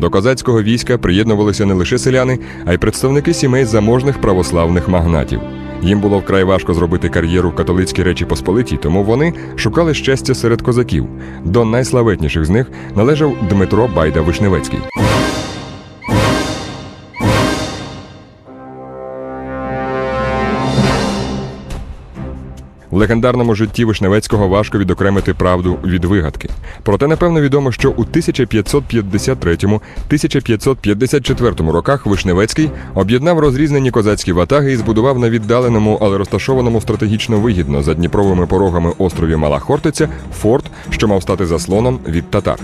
До козацького війська приєднувалися не лише селяни, а й представники сімей заможних православних магнатів. Їм було вкрай важко зробити кар'єру в католицькій Речі Посполитій, тому вони шукали щастя серед козаків. До найславетніших з них належав Дмитро Байда Вишневецький. В легендарному житті Вишневецького важко відокремити правду від вигадки. Проте напевно відомо, що у 1553-1554 роках Вишневецький об'єднав розрізнені козацькі ватаги і збудував на віддаленому, але розташованому стратегічно вигідно за Дніпровими порогами острові Мала Хортиця форт, що мав стати заслоном від татар.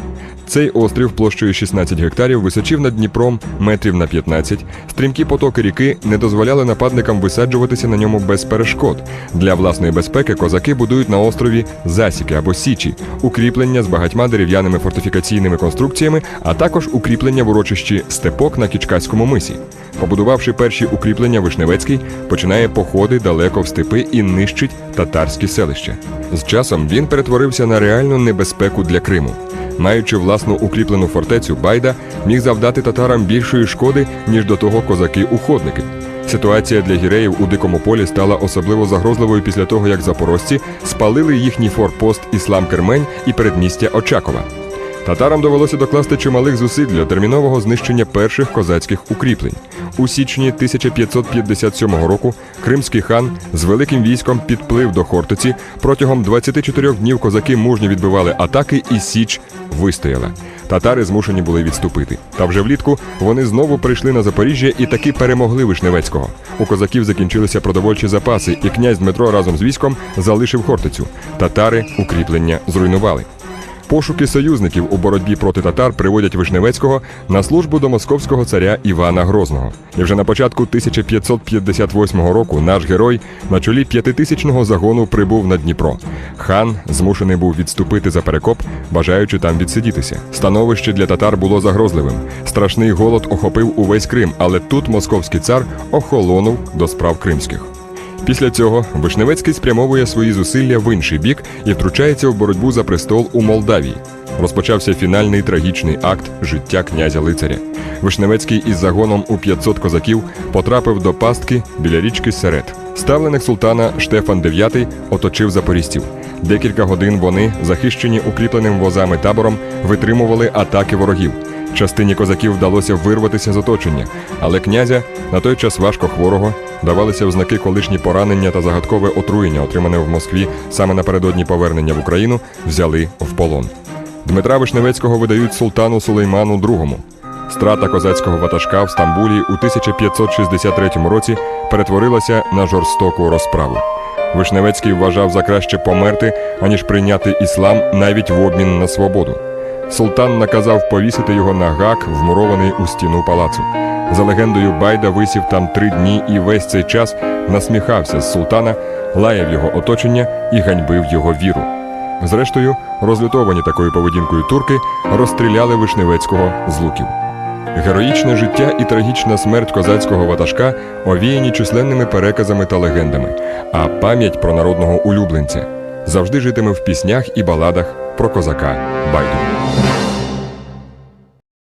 Цей острів площею 16 гектарів височив над Дніпром метрів на 15. Стрімкі потоки ріки не дозволяли нападникам висаджуватися на ньому без перешкод. Для власної безпеки козаки будують на острові засіки або січі, укріплення з багатьма дерев'яними фортифікаційними конструкціями, а також укріплення в урочищі степок на Кічкаському мисі. Побудувавши перші укріплення, Вишневецький починає походи далеко в степи і нищить татарські селища. З часом він перетворився на реальну небезпеку для Криму. Маючи власну укріплену фортецю, Байда міг завдати татарам більшої шкоди, ніж до того козаки-уходники. Ситуація для гіреїв у дикому полі стала особливо загрозливою після того, як запорожці спалили їхній форпост Іслам Кермень і передмістя Очакова. Татарам довелося докласти чималих зусиль для термінового знищення перших козацьких укріплень. У січні 1557 року кримський хан з великим військом підплив до Хортиці. Протягом 24 днів козаки мужньо відбивали атаки, і Січ вистояла. Татари змушені були відступити. Та вже влітку вони знову прийшли на Запоріжжя і таки перемогли Вишневецького. У козаків закінчилися продовольчі запаси, і князь Дмитро разом з військом залишив Хортицю. Татари укріплення зруйнували. Пошуки союзників у боротьбі проти татар приводять Вишневецького на службу до московського царя Івана Грозного. І вже на початку 1558 року наш герой на чолі п'ятитисячного загону прибув на Дніпро. Хан змушений був відступити за перекоп, бажаючи там відсидітися. Становище для татар було загрозливим. Страшний голод охопив увесь Крим, але тут московський цар охолонув до справ кримських. Після цього Вишневецький спрямовує свої зусилля в інший бік і втручається в боротьбу за престол у Молдавії. Розпочався фінальний трагічний акт життя князя лицаря. Вишневецький із загоном у 500 козаків потрапив до пастки біля річки Серед. Ставлених султана Штефан IX оточив запорізців. Декілька годин вони, захищені укріпленим возами табором, витримували атаки ворогів. Частині козаків вдалося вирватися з оточення, але князя на той час важко хворого давалися в знаки колишні поранення та загадкове отруєння, отримане в Москві саме напередодні повернення в Україну, взяли в полон. Дмитра Вишневецького видають султану Сулейману II. Страта козацького ватажка в Стамбулі у 1563 році перетворилася на жорстоку розправу. Вишневецький вважав за краще померти, аніж прийняти іслам навіть в обмін на свободу. Султан наказав повісити його на гак, вмурований у стіну палацу. За легендою, Байда висів там три дні і весь цей час насміхався з султана, лаяв його оточення і ганьбив його віру. Зрештою, розлютовані такою поведінкою турки розстріляли Вишневецького з луків. Героїчне життя і трагічна смерть козацького ватажка овіяні численними переказами та легендами, а пам'ять про народного улюбленця завжди житиме в піснях і баладах про козака Байду.